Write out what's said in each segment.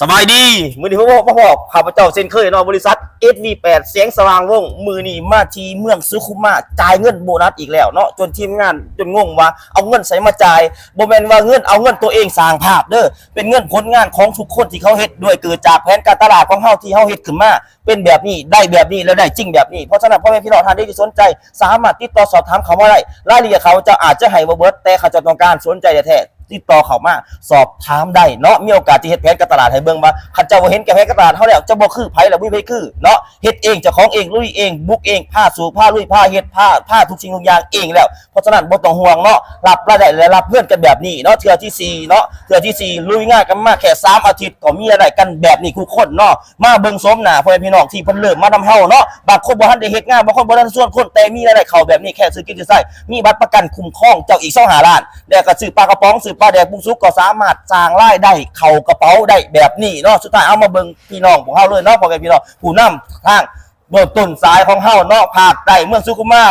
สบายดี มือนี้พ่อพ่อพ่อข้าพเจ้าเซ็นเคยเนอบริษัท SV8 เสียงสว่างวง มือนี้มาทีเมืองสุขุมาจ่ายเงินโบนัสอีกแล้วเนาะจนทีมงานจนงงว่าเอาเงินใส่มาจ่ายบ่แม่นว่าเงินเอาเงินตัวเองสร้างภาพเด้อเป็นเงินผลงานของทุกคนที่เขาเฮ็ดด้วยเกิดจากแผนการตลาดของเฮาที่เฮาเฮ็ดขึ้นมาเป็นแบบนี้ได้แบบนี้แล้วได้จริงแบบนี้เพราะฉะนั้นพ่อแม่พี่น้องท่านใดที่สนใจ สามารถติดต่อสอบถามเขามาได้รายละเอียดเขาจะอาจจะให้บ่เบิดแต่เขาจะต้องการสนใจแท้ ติดต่อเขามาสอบถามได้เนาะมีโอกาสที่เฮ็ดแผนการตลาดให้เบิ่งว่าคันเจ้าบ่เห็นแก่แผนการตลาดเฮาแล้วจะบ่คือไผแล้วบ่มีไผคือเนาะเฮ็ดเองเจ้าของเองลุยเองบุกเองผ้าสูผ้าลุยผ้าเฮ็ดผ้าผ้าทุกสิ่งทุกอย่างเองแล้วเพราะฉะนั้นบ่ต้องห่วงเนาะรับรายได้และรับเพื่อนกันแบบนี้เนาะเทื่อที่สี่เนาะเทื่อที่สี่ลุยง่ายกันมาแค่สามอาทิตย์ก็มีอะไรกันแบบนี้ทุกคนเนาะมาเบิ่งสมหน้าพ่อแม่พี่น้องที่เพิ่นเริ่มมานำเฮาเนาะบางคนบ่ทันได้เฮ็ดงานบางคนบ่ทันส่วนคนแต่มีรายได้เข้าแบบนี้แค่ซื้อกินซื้อใช้มีบัตรประกันคุ้มครองเจ้าอีก25ล้านแล้วก็ซื้อปลากระป๋องซื้อปลาแดกบุ้งซุกก็สามารถสร้างรายได้เข้ากระเป๋าได้แบบนี้เนาะสุดท้ายเอามาเบิ่งพี่น้องของเฮาเลยเนาะพ่อแม่พี่น้องผู้นำทางเบื้องต้นสายของเฮาเนาะภาคใต้เมืองสุขุมา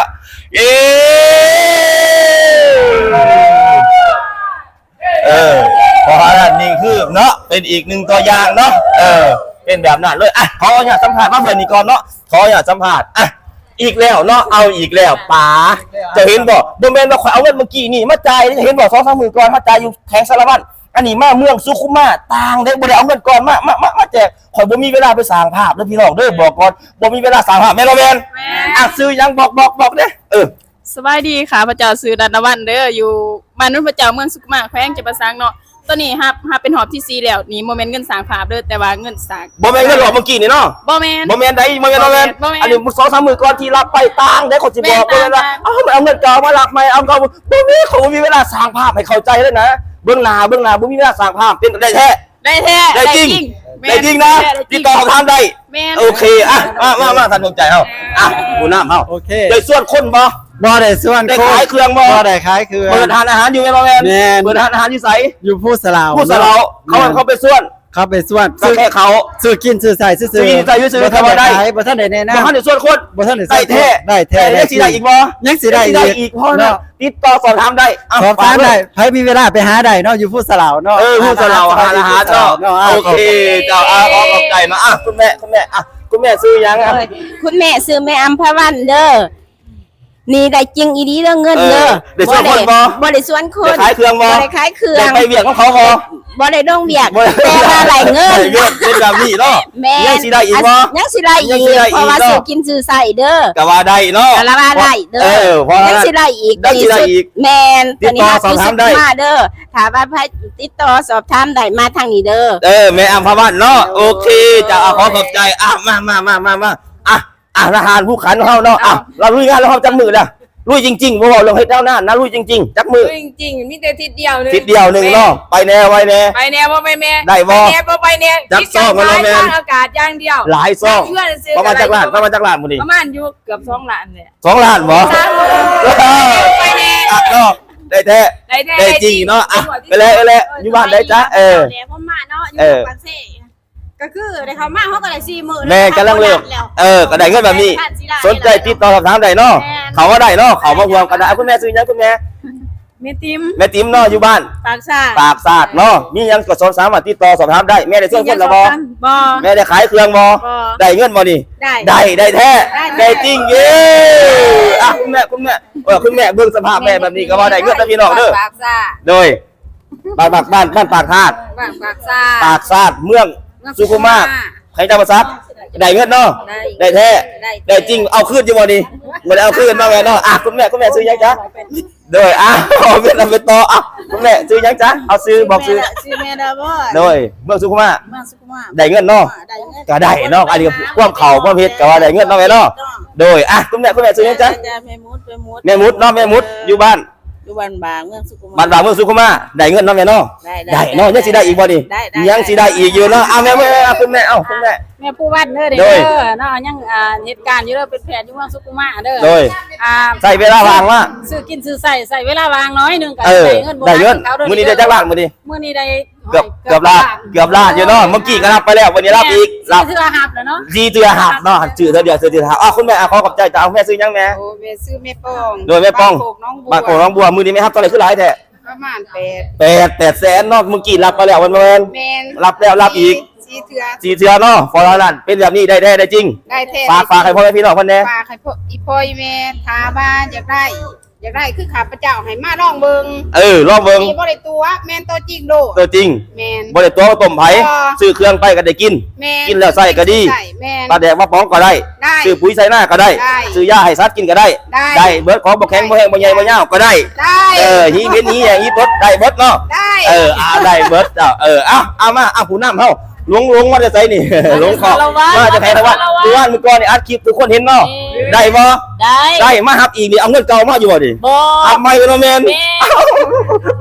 เย้เออเพราะฉะนั้นนี่คือเนาะเป็นอีกหนึ่งตัวอย่างเนาะเออเป็นแบบนั้นเลยอะขออย่าตสัมผัสมาเพื่อนนี่ก่อนเนาะขออย่าตสัมผัสอะ อีกแล้วเนาะเอาอีกแล้วป๋าจะเห็นบอกบ่แม่นว่าข่อยเอาเงินเมื่อกี้นี่มาจ่ายจะเห็นบอกสองสามหมื่นก่อนมาจ่ายอยู่แทงสารวัตรอันนี้มาเมืองสุขุมมาต่างได้บ่ได้เอาเงินก่อนมามามามาแจกข่อยบ่มีเวลาไปสร้างภาพเด้อพี่น้องเด้อบอกก่อนบ่มีเวลาสร้างภาพแม่นบ่แม่นอะซื้อยังบอกบอกบอกเด้อเออสบายดีค่ะพระเจ้าซื้อดันดาวันเด้ออยู่บ้านนุ่นพระเจ้าเมืองสุขมาแขวงจะประสังเนาะ ตัวนี้ฮับฮับเป็นหอบที่ซีแล้วนี่โมเมนต์เงินสร้างภาพเด้อแต่ว่าเงินสร้างบ่แม่นเงินหลอกเมื่อกี้นี่เนาะบ่แม่นบ่แม่นได้บ่แม่นบ่แม่นบ่แม่นอันนี้สองสามหมื่นก่อนที่รับไปต่างได้คนสิบอกแม่บ่นแม่นว่าต่างเอ้ามันเอาเงินเก่ามารับไหมเอาเก่าบ่มีเขาบ่มีเวลาสร้างภาพให้เข้าใจเลยนะเบื้องหน้าเบื้องหน้าบ่มีเวลาสร้างภาพเป็นได้แท้ได้แท้ได้จริงแม่นได้จริงนะได้จริติดงต่อทางได้แม่นโอเคอะมามามาท่านสนใจเฮาอะผู้น้ำเฮาโอเคได้ส่วนคนบ่ บ่ได้ส่วนได้โคขายเครื่องบ่ บ่ได้ขายเครื่อง เปิดทานอาหารอยู่แม่นบ่แม่นแม่น เปิดทานอาหารอยู่ไสอยู่ผู้สลาวผู้สะเลาเขาเขาไปส่วนเขาไปส่วนก็แค่เขา ซื้อกินซื้อใส่ซื้อซื้อกินใส่ซื้อบ่ทันเข้ามาได้ได้ขายบ่ทันได้แน่นะบ่ทันได้ส่วนคนบ่ทันได้ได้แท้ได้แท้ได้สิได้อีกบ่ยังสิได้ได้อีกอีกเพราะนะเนาะติดต่อสอบถามได้ะสอบถามฝกว้ได้ไผมีเวลาไปหาได้เนาะอยู่ผู้สลาวเนาะเออพูดกับเราหาอาหารเนาะเนาะโอเคเจ้าอาขอขอบใจนะอะคุณแม่คุณแม่อะคุณแม่ซื้อยังอะเอ้ยคุณแม่ซื้อแม่อัมพวันเด้อ นี่ได้จริงอีดีเรื่องเงินเด้อเออได้ส่วนคนบ่บ่ได้ส่วนคนได้ขายเครื่องบ่ ได้ขายเครื่อได้งไปเวียงของเขาพอ บ่ได้ดองเบียกแต่ว่าไหลเงินได้เงินเป็นแบบนี้เนาะแม่ยังสิได้อีกบ่ยังสิได้อียังกสิได้อีกเพราะว่าเนาะซื้อกินซื้อใส่เด้อก็ว่าได้เนาะก็ละว่าได้เด้เอออเพราะยังว่าสิได้อีกยังสิได้อีกแม่นติดต่อสอบถามได้ มาเด้อถ้าว่าไผติดต่อสอบถามได้มาทางนี้เด้อ เออแม่อัมพวันเนาะโอเคเจ้าอาขอขอบใจอะมามามามามา อะอะทหารผู้ขันของเขาเนาะอะเราลุยงานแล้วเขาจับมือละลุยจริงๆบ่บอกเรื่องเฮ็ดแล้วหน้านะลุยจริงๆจับมือจริงๆมีแต่ทิศเดียวนึงทิศเดียวหนึ่งเนาะไปแน่ไว้แน่ ไปแนวว่าไปแม่ได้บ่ไปแนวบ่ไปแนวจับซ่องมาแล้วแม่ทิศการทางอากาศอย่างเดียว หลายซองเพื่อนซื้อประมาณจักรล้านประมาณจักรล้านมื้อนี้ประมาณอยู่เกือบสองล้านเลยสองล้านบ่สามหมื่นไปแน่อะเนาะได้แท้ได้แท้ได้จริงเนาะอะไปเลยไปเลยอยู่บ้านได้จ้ะเออเดี๋ยวผมมาเนาะอยู่เออปากเซ่ ก็คือได้เขามาเขาก็ได้สี่หมื่นแม่กำลังเลิกเออก็ได้เงินแบบนี้ สนใจติดต่อสอบถามได้เนาะเขาก็ได้เนาะเขามาห่วงกันได้อะคุณแม่ซื้อยังคุณแม่เมติมแม่ติ๋มเนาะอยู่บ้านปากซาปากสาดเนาะมียังก็สนสามารถติดต่อสอบถามได้แม่ได้ส่วนคนละบ่บ่แม่ได้ขายเครื่องบ่บ่ได้เงินบ่นี่ได้ได้ได้แท้ได้ได้จริงเย้อะคุณแม่คุณแม่เออคุณแม่เบิ่งสภาพแม่แบบนี้ก็ว่าได้เงินนะพี่น้องเด้อปากซาโดยบ้านปากบ้านบ้านปากธาตุปากปากซาปากซาดเมือง สุขุมมาใครจะมาซับได้เงินเนาะได้ได้แท้ได้ได้จริงเอาคืนอยู่บ่ดีบ่ได้เอาคืนมาแม่เนาะอะคุณแม่คุณแม่ซื้อยังจ๊ะโดยอะเอาเป็นเอาเป็นต่ออะคุณแม่ซื้อยังจ๊ะเอาซื้อบอกซื้อซื้อแม่ดาบ่โดยเมืองสุขุมมามาสุขมาได้เงินเนาะได้เงินก็ได้เนาะอันนี้ก็ความเข่าความเฮ็ดก็ว่าได้เงินเนาะแม่เนาะโดยอะคุณแม่คุณแม่ซื้อยังจ๊ะแม่มุดแม่มุดแม่มุดเนาะแม่มุดอยู่บ้าน อยู่บ้านบางเมืองสุขุมบ้านบางเมืองสุขุมมาได้เงินเนาะแม่เนาะได้ได้เนาะยังสิได้อีกบ่ดิได้ได้ ยังสิได้อีกอยู่เนาะเอาแม่แม่เอาคุณแม่เอาคุณแม่ แม่ผู้วัดเด้อเด้โดยอเนาะยังอ่าเหตุการณ์อยู่เด้อเป็นแผนอยู่เมืองสุขุมมาเด้อโดยอ่าใส่เวลาว่างว่าซื้อกินซื้อใส่ใส่เวลาวางน้อยหนึงก็เออได้เงินบ่ได้เงินเขาเมื้อนี้ได้จักล้านมื้อนี้มื้อนี้ได้เกือบเกือบล้านเกือบล้านอยู่เนาะเมื่อกี้ก็รับไปแล้ววันนี้รับอีกรับซื้อหับแล้วเนาะดีเตือหักเนาะจืดเธอเดียวจืดเธอหักอ้าวคุณแม่อะขอขอบใจจ้าคุณแม่ซื้อยังแม่โอ้แม่ซื้อแม่ป้องโดยแม่ป้องบ้านโคกน้องบัวบ้านโขงน้องบัวมือนี้ไหมครับตอนไหนขึ้นหลายแท้ประมาณแปดแปดแปดแสนเนาะเมื่อกี้รับไปแล้ววันเมื่อแมนรับแล้วรับอีก เถื่อสี่เทือเนาะเพราะฉะนั้นเป็นแบบนี้ได้ได้ได้จริงได้แท้ฝากฝากให้พ่อแม่พี่น้องเพิ่นแหน่ฝากให้พ่ออีพ่ออีแม่ถามว่าอยากได้อยากได้คือข้าพเจ้าให้มาลองเบิ่งเออลองเบิ่งมีบ่ได้ตัวแม่นตัวจริงโดดตัวจริงแม่นบ่ได้ตัวต้มไผบ่ซื้อเครื่องไปก็ได้กินแม่นกินแล้วใส่ก็ดีใส่แม่นปลาแดกมาป้องก็ได้ได้ซื้อปุ๋ยใส่หน้าก็ได้ได้ ซื้อยาให้สัตว์กินก็ได้ ได้เบิดของบ่แข็งบ่แห้งบ่ใหญ่บ่ยาวก็ได้ได้เออฮีเว้นฮีแหงฮีตดได้เบิดเนาะได้เอออาได้เบิร์ดเอาเออเอาเอามาเอาผู้นำเฮา ลงลงมาจะใส่นี่ลงขอมาจะใครนะว่าตัวว่านมือก่อนนี่อัดคลิปทุกคนเห็นเนาะได้บ่ได้ได้มาฮับอีกนี่เอาเงินเก่ามาอยู่บ่ดิบอทำไมเนาะแม่นแม่เอ้า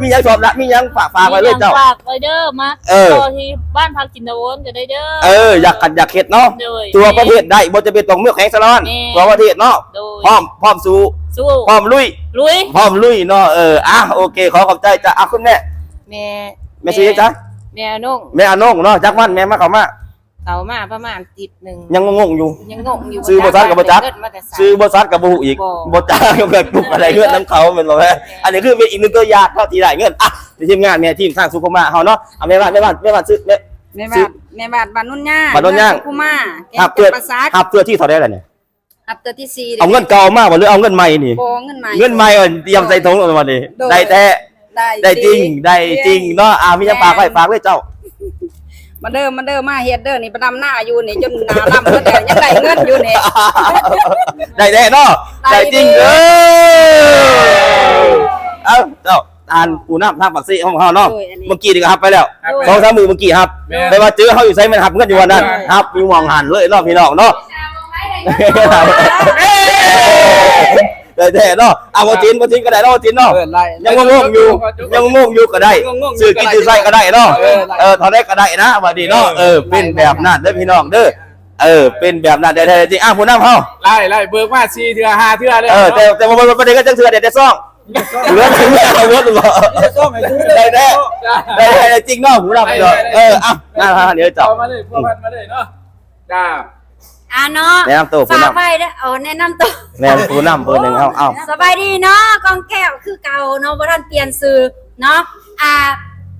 มีหยังสอบละมีหยังฝากฝากไว้เลยเจ้าฝากไว้เด้อมาเออต่อที่บ้านพักจินตะวนจะได้เด้อเอออยากกัดอยากเฮ็ดเนาะโดยตัวประเทศได้บ่จะเป็นตรงเมืองแข็งสะร้อนแม่ตัวประเทศเนาะโดยพร้อมพร้อมสู้สู้พร้อมลุยลุยพร้อมลุยเนาะเอออะโอเคขอขอบใจจ้ะอะคุณแม่แม่แม่ชื่อจ้ะ แม่นุ่งแม่อนงเนาะจักวันแม่มาเข้ามาเขามาประมาณติดหนึ่งยังงงๆอยู่ ยังงงอยู่ซื้อบ่ทันกับบ่จัก เงินมาแต่สายซื้อบริษัทกับบูอีกบ่ บจ้างกับแบบกลุ่มอะไรเงื่อนน้ำเขาเป็นบ่แม่อันนี้คือเป็นอีกหนึ่งตัวอย่างเท่าที่ได้เงินอะในทีมงานแม่ทีมสร้างสุขุมมาเฮาเนาะเอาแม่บ้านแม่บ้านแม่บ้านซื้อแม่แม่บาทแม่บาทบ้านนุ่นย่างบ้านนุ่นย่าง กุมาแกครับงเพื่อประสาทครับเพื่อที่เท่าได้ล่ะเนี่ยอับตัวที่สี่เอาเงินเก่ามาบ่หรือเอาเงินใหม่นี่ โบเงินใหม่ เงินใหม่เอิ้นเตรียมใส่ถุงเอามานี่โดย ได้แต่ ได้ได้จริงได้จริงเนาะอ่ามีหยังฝากไว้ฝากเลยเจ้ามาเด้อมาเด้อมาเฮ็ดเด้อนี่ประดำหน้าอยู่นี่จนหน้าดำเพิ่นแต่ยังได้เงินอยู่นี่ได้แน่เนาะได้ได้จริงดีเออเอาเจ้าทานปูน้ำทางปักซี่ของเฮาเนาะโอ้ยอันนี้เมื่อกี้นี่ก็ครับไปแล้วโอ้ยสองสามมือเมื่อกี้ครับแม่แต่ว่าเจอเขาอยู่ไซมันหับเงินอยู่วันนั้นครับมีหวงหันเลยรอบพี่น้องเนาะ แต่แต่เนาะเอาวจินวจินก็ได้เนาะวจินเนาะ เออไล่ยังงงๆอยู่ ยังงงๆอยู่ก็ได้ยังงงๆอยู่ซื้อกินซื้อไส้ก็ได้เนาะเออได้เออเท่าได้ก็ได้นะวันนี้เนาะ เออ เป็นแบบนั้นเด้อพี่น้องเด้อ เออ เป็นแบบนั้นได้แท้ๆจริงอะผู้นำเฮาไล่ไล่เบิกมาสี่เทือห้าเทือเลยเออ แต่แต่ว่าประเด็นก็จังเสือเด็ดแต่ซ่องเหลือถึงแม่เอาเวิร์ดบ่ซ่อมให้ซื้อได้แน่ได้แน่จริงเนาะผู้นำเนาะเออ อะน่าเดี๋ยวจับเอามาเลยพวกมันมาเลยเนาะจ้า อะเนาะแนะนำตัวผู้ฝากนำไว้เด้อเอาแนะนำตัวแม่นผู้นำเบอร์หนึ่งเอาเอาสบายดีเนาะกองแก้วคือเก่าเนาะบ่ทันเปลี่ยนชื่อเนาะอ่า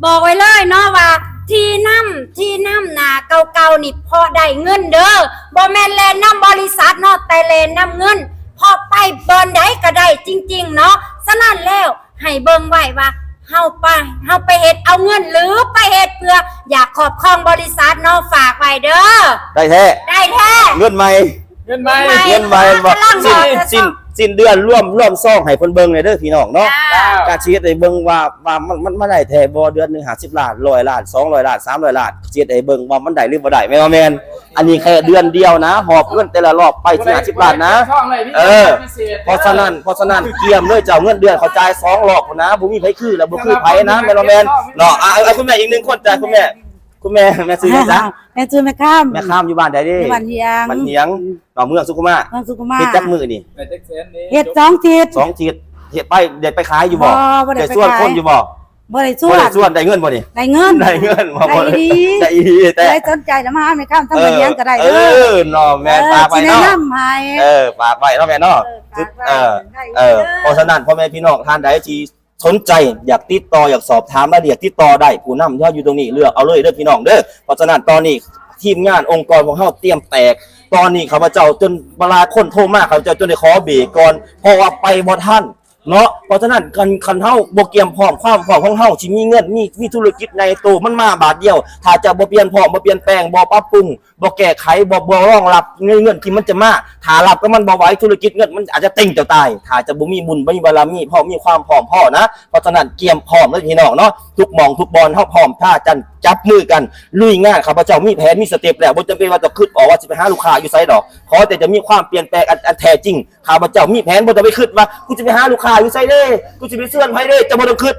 บอกไว้เลยเนาะว่าที่นํที่นํนาเก่าๆนี่พอได้เงินเด้อบ่แม่นแลนนํบริษัทเนาะแต่แลนนํเงิน พอไปเบิร์นได้ก็ได้จริง ๆ เนาะฉะนั้นแล้วให้เบิ่งไว้ว่า เฮาไปเฮาไปเฮ็ดเอาเงินหรือไปเฮ็ดเพื่อ อยากขอบครองบริษัทเนาะฝากไว้เด้อได้แท้ได้แท้เงินใหม่ เงินไหม เงินไหมเงินใหม่บ่กำลังสิ้นบอกจะสิ้นซ่อม สิ้นเดือนร่วมร่วมซ่องให้เพิ่นเบิ่งเลยเด้อพี่น้องเนาะจ้า การชีวิตได้เบิ่งว่าว่ามันมันมันได้แท้บ่เดือนหนึง50ล้าน100ล้าน200ล้าน300ล้านชีวิตได้เบิ่งว่ามันได้หรือบ่ได้แม่นบ่แม่นอันนี้แค่เดือนเดียวนะ หอบเงินแต่ละรอบไปที่50ล้านนะ ช่องอะไรพี่เออ พิศษ เพราะฉะนั้นเพราะฉะนั้นเกียมเลยเจ้าเงินเดือนเขาจ่ายสองรอบนะบ่มีไผคือแล้วบ่คือไผนะแม่นบ่แม่นเนาะอะเอาคุณแม่อีกหนึงคนจ้ะคุณแม่ คุณแม่แม่ซื้อหยังจ๊ะแม่จือแม่ข้ามแม่ข้ามอยู่บ้านใดเด้อยู่บ้านเฮียงบ้านเฮียงหนองเมืองสุขุมะเมืองสุขุมมาเฮ็ดจักมือนี่ในเจ็กเซนนี่เฮ็ดสองทิศสองทิศเฮ็ดไปเด็ดไปขายอยู่บ่บ่บ่ได้ได้ไปส่วนขายคนอยู่บ่บ่ได้ส่บ่วนได้ส่วนได้เงินบ่นี่ได้เงินได้เงินบ่บ่ได้ดีได้อีแต่ได้สนใจแล้วมาหาแม่ข้ามทั้งมาเลี้ยงก็ได้เอเด้ออเนาะแม่ฝากไปสิแนะเนาะนำให้เออฝากไปเนาะแม่เนาะเออฝากไว้เออได้เออเพราะฉะนั้นพ่อแม่พี่น้องท่านใดที่ สนใจอยากติดต่ออยากสอบถามรายละเอียดติดต่อได้ผู้นำยอดอยู่ตรงนี้เลือกเอาเลยเด้อพี่น้องเด้อเพราะฉะนั้นตอนนี้ทีมงานองค์กรของเฮาเตรียมแตก ตอนนี้ข้าพเจ้าจนเวลาคนโทรมาข้าพเจ้าจนได้ขอเบรกก่อนเพราะว่าไปบ่ท่าน เนาะเพราะฉะนั้นคันคันเฮาบ่เตรียมพร้อมความพร้อมของเฮาสิมีเงินมีมีธุรกิจในตัวมันมาบาทเดียว ถ้าจะบ่เปลี่ยนพร้อมบ่เปลี่ยนแปลงบ่ปรับปรุงบ่แก้ไขบ่บ่รองรับเงินเงินที่มันจะมาถ้ารับก็มันบ่ไหวธุรกิจเงินมันอาจจะเต็งจ้าตาย ถ้าจะบ่มีบุญบ่มีบารมีพอมีความพร้อมพอนะ เพราะฉะนั้นเตรียมพร้อมเลยพี่น้องเนาะทุกมองทุกบอลเฮาพร้อมถ้าจันจับมือกันลุยงานข้าพเจ้ามีแผนมีสเต็ปแล้วบ่จำเป็นว่าจะคิดออกว่าสิไปหาลูกค้าอยู่ไสดอกขอแต่จะมีความเปลี่ยนแปลงอันอันแท้จริงข้าพเจ้ามีแผนบ่ต้องไปคิดว่ากูจะไปหาลูกค้าอยู่ไสเด้กูจะไปเสื่อนไผเด้จะบ่ต้องคิด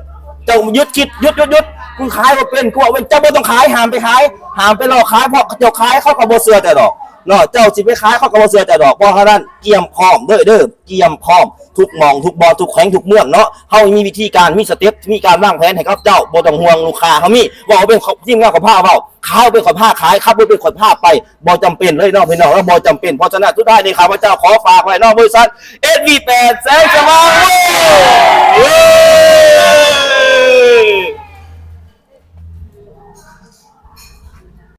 เจ้ายึดคิดยึดยึดยึดกูขายบ่เป็นกูเอาเป็นเจ้าบ่ต้องขายห้ามไปขายห้ามไปหลอกขายเพราะเจ้าขายเขาก็บ่เชื่อแต่ดอก เนาะเจ้าสิไปขายเขาก็บ่เชื่อแต่ดอกเพราะฉะนั้นเกี่ยมพร้อมเด้อเด้อเกี่ยมพร้อม ทุกหมองทุกบอลทุกแข้งทุกเมืองเนาะเฮามีวิธีการมีสเต็ปมีการวางแผนให้กับเจ้าบ่ต้องห่วงลูกค้าเฮามีว่าเอาเป็นทีมงานของผ้าเว้าขายเป็นคนผ้าขายครับเป็นคนผ้าไปบ่จำเป็นเลยเนาะพี่น้องแล้วบ่จำเป็นเพราะฉะนั้นทุกท่านนี่ข้าพเจ้าขอฝากไว้เนาะบริษัท SV8 แสงสว่างเว้ย